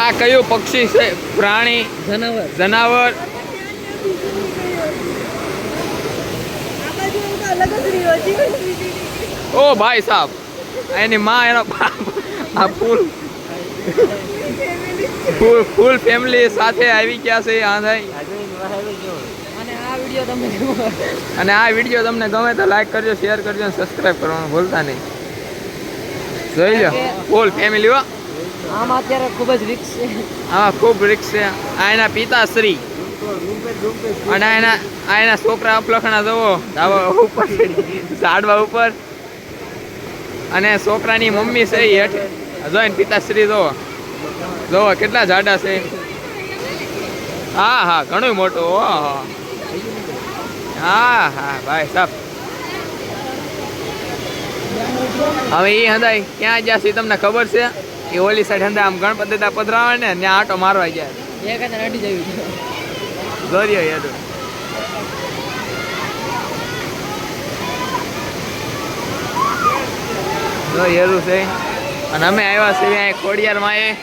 આ કયું પક્ષી છે? પ્રાણી જનાવર. જનાવર. ઓ ભાઈ સાહેબ એની માં એનો બાપ આ ફૂલ ફૂલ ફૂલ ફેમિલી સાથે આવી ગયા છે આ ભાઈ. અને આ વીડિયો તમને અને આ વીડિયો તમને ગમે તો લાઈક કરજો શેર કરજો અને સબસ્ક્રાઇબ કરવાનું ભૂલતા નહીં. જોઈ લો ફૂલ ફેમિલી હો. આમાં અત્યારે ખૂબ જ રિક્સ છે. હા ખૂબ રિક્સ છે. આ એના પિતાશ્રી. અને એના આ એના છોકરા અપલખણા જવો. ધાબા ઉપર, ઝાડવા ઉપર. અને છોકરાની મમ્મી છે એ હેઠે. જો પિતાશ્રી જોવો. જોવો, કેટલા જાડા છે. હા હા ઘણું મોટું ઓહો હા. હા ભાઈ સાહેબ હવે એ હંદાય ક્યાં જ્યાં સુધી તમને ખબર છે? એ ઓલી સાઈડ હંદાય આમ ગણપતિ દાદા પધરાવે ને ત્યાં આટો મારવા ગયા. એક હાથે અડી જવી છે. દોર્યો યાદ જો હેરું છે. અને અમે આવ્યા છીએ અહીંયા ખોડિયારમાં એ